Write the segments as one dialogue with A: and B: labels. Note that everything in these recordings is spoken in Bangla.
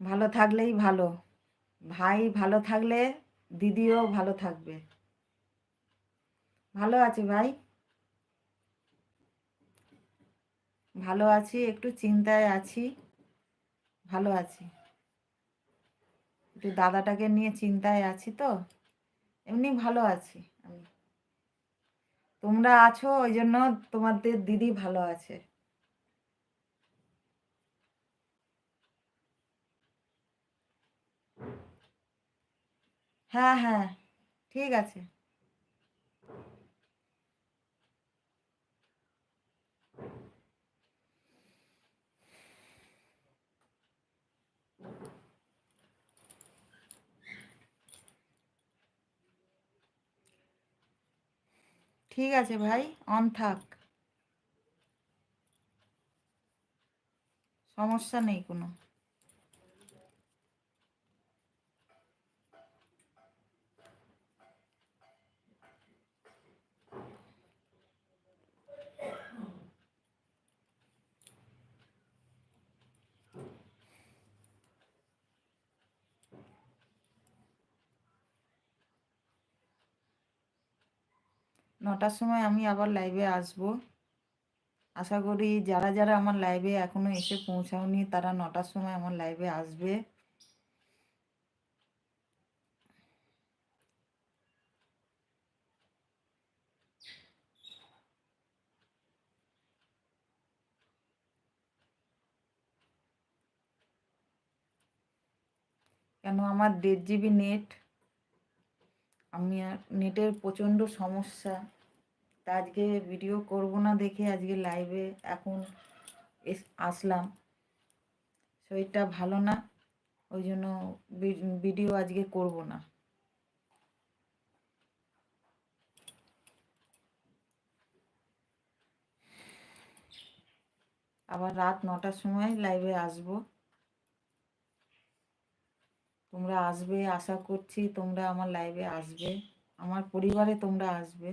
A: ভালো থাকলেই ভালো। ভাই ভালো থাকলে দিদিও ভালো থাকবে। ভালো আছি ভাই। ভালো আছি, একটু চিন্তায় আছি। ভালো আছি। একটু দাদাটাকে নিয়ে চিন্তায় আছি তো। এমনি ভালো আছি আমি। তোমরা আছো, ওই জন্য তোমাদের দিদি ভালো আছে। হ্যাঁ হ্যাঁ ঠিক আছে। ঠিক আছে ভাই অন থাক। সমস্যা নেই কোনো। নটার সময় আমি আবার লাইভে আসব। আশা করি যারা যারা আমার লাইভে এখনও এসে পৌঁছাওনি, তারা নটার সময় আমার লাইভে আসবে। কেন আমার দেড় জিবি নেট আমি আর নেটের প্রচণ্ড সমস্যা। তা আজকে ভিডিও করব না দেখে আজকে লাইভে এখন আসলাম। শরীরটা ভালো না, ওই জন্য ভিডিও আজকে করব না। আবার রাত নটার সময় লাইভে আসব। তোমরা আসবে, আশা করছি তোমরা আমার লাইভে আসবে। আমার পরিবারে তোমরা আসবে।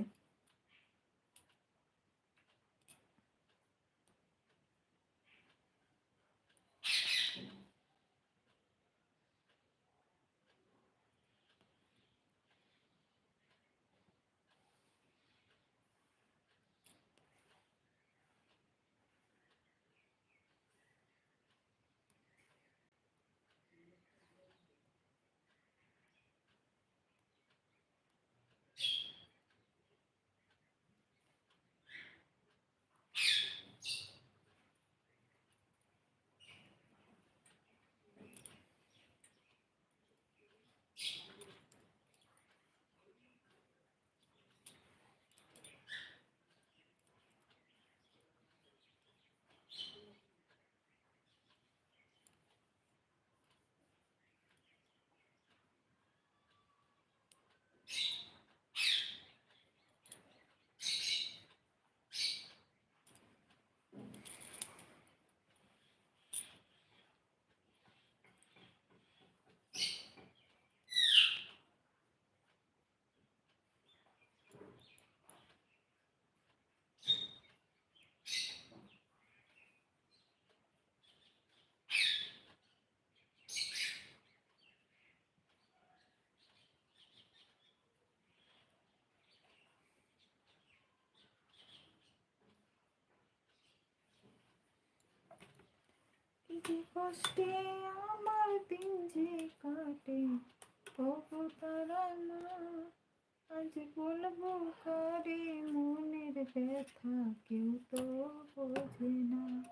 A: কি কষ্টে আমার দিন যে কাটে, তবু তারা না। আজ বলব কারে মনের ব্যথা কেউ তো বোঝে না।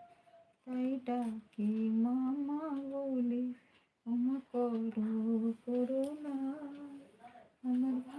A: তাই ডাকি মামা বলে, ক্ষমা করো করো না। আমার